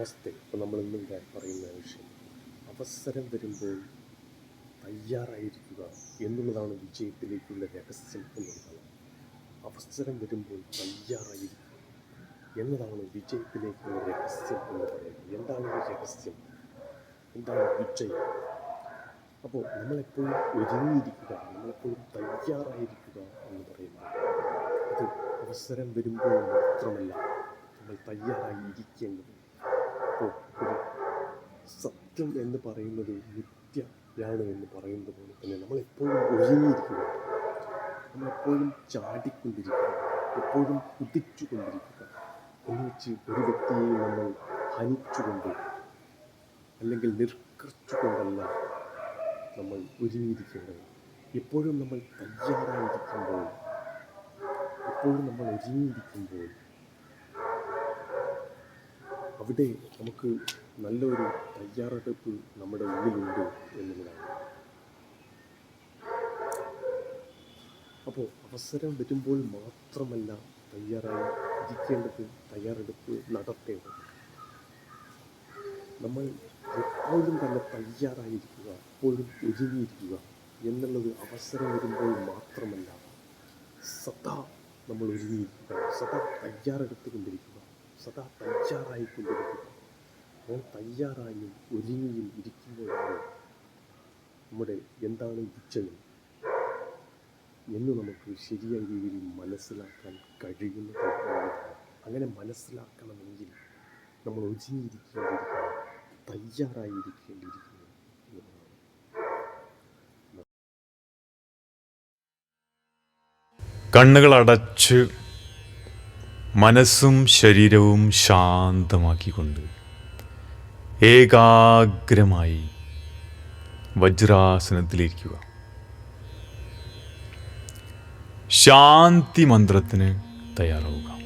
നമസ്തേ. ഇപ്പോൾ നമ്മൾ ഇന്നും പറയുന്ന വിഷയം അവസരം വരുമ്പോൾ തയ്യാറായിരിക്കുക എന്നുള്ളതാണ് വിജയത്തിലേക്കുള്ള രഹസ്യം എന്നുള്ളതാണ്. അവസരം വരുമ്പോൾ തയ്യാറായിരിക്കുക എന്നതാണ് വിജയത്തിലേക്കുള്ള രഹസ്യം എന്ന് പറയുന്നത്. എന്താണ് ഈ രഹസ്യം? എന്താണ് വിജയം? അപ്പോൾ നമ്മളെപ്പോഴും ഒരുങ്ങിയിരിക്കുക നമ്മളെപ്പോഴും തയ്യാറായിരിക്കുക എന്ന് പറയുന്നത് അത് അവസരം വരുമ്പോൾ മാത്രമല്ല നമ്മൾ തയ്യാറായി ഇരിക്കേണ്ടത് സത്യം എന്ന് പറയുന്നത് മിഥ്യയാണ് എന്ന് പറയുന്നത് പോലെ തന്നെ നമ്മളെപ്പോഴും ഒഴുകിയിരിക്കുക നമ്മളെപ്പോഴും ചാടിക്കൊണ്ടിരിക്കുക എപ്പോഴും കുതിച്ചുകൊണ്ടിരിക്കുക. എന്ന് വെച്ച് ഒരു വ്യക്തിയെ നമ്മൾ ഹനിച്ചുകൊണ്ട് അല്ലെങ്കിൽ നിർക്കച്ചുകൊണ്ടല്ല നമ്മൾ ഒരുങ്ങിയിരിക്കേണ്ടത്. എപ്പോഴും നമ്മൾ തയ്യാറായിരിക്കുമ്പോൾ എപ്പോഴും നമ്മൾ ഒരുങ്ങിയിരിക്കുമ്പോൾ അവിടെ നമുക്ക് നല്ലൊരു തയ്യാറെടുപ്പ് നമ്മുടെ ഉള്ളിലുണ്ട് എന്നുള്ളതാണ്. അപ്പോൾ അവസരം വരുമ്പോൾ മാത്രമല്ല തയ്യാറായി ഇരിക്കേണ്ടത് തയ്യാറെടുപ്പ് നടത്തേണ്ടത്. നമ്മൾ എപ്പോഴും തന്നെ തയ്യാറായിരിക്കുക എപ്പോഴും ഒരുങ്ങിയിരിക്കുക എന്നുള്ളത് അവസരം വരുമ്പോൾ മാത്രമല്ല സദാ നമ്മൾ ഒരുങ്ങിയിരിക്കുക സദാ തയ്യാറെടുത്തുകൊണ്ടിരിക്കുക സദാ തയ്യാറായിക്കൊണ്ടിരിക്കുക അങ്ങനെ തയ്യാറായും ഒരുങ്ങിയും ഇരിക്കുമ്പോഴാണ് നമ്മുടെ എന്താണ് വിജയം എന്ന് നമുക്ക് ശരിയായ രീതിയിൽ മനസ്സിലാക്കാൻ കഴിയുന്നത്. അങ്ങനെ മനസ്സിലാക്കണമെങ്കിൽ നമ്മൾ ഒരുങ്ങിയിരിക്കേണ്ടിയിരിക്കുന്നു തയ്യാറായിരിക്കേണ്ടിയിരിക്കുന്നു കണ്ണുകൾ അടച്ച് മനസ്സും ശരീരവും ശാന്തമാക്കിക്കൊണ്ട് ഏകാഗ്രമായി വജ്രാസനത്തിലിരിക്കുക. ശാന്തി മന്ത്രത്തിന് തയ്യാറാവുക.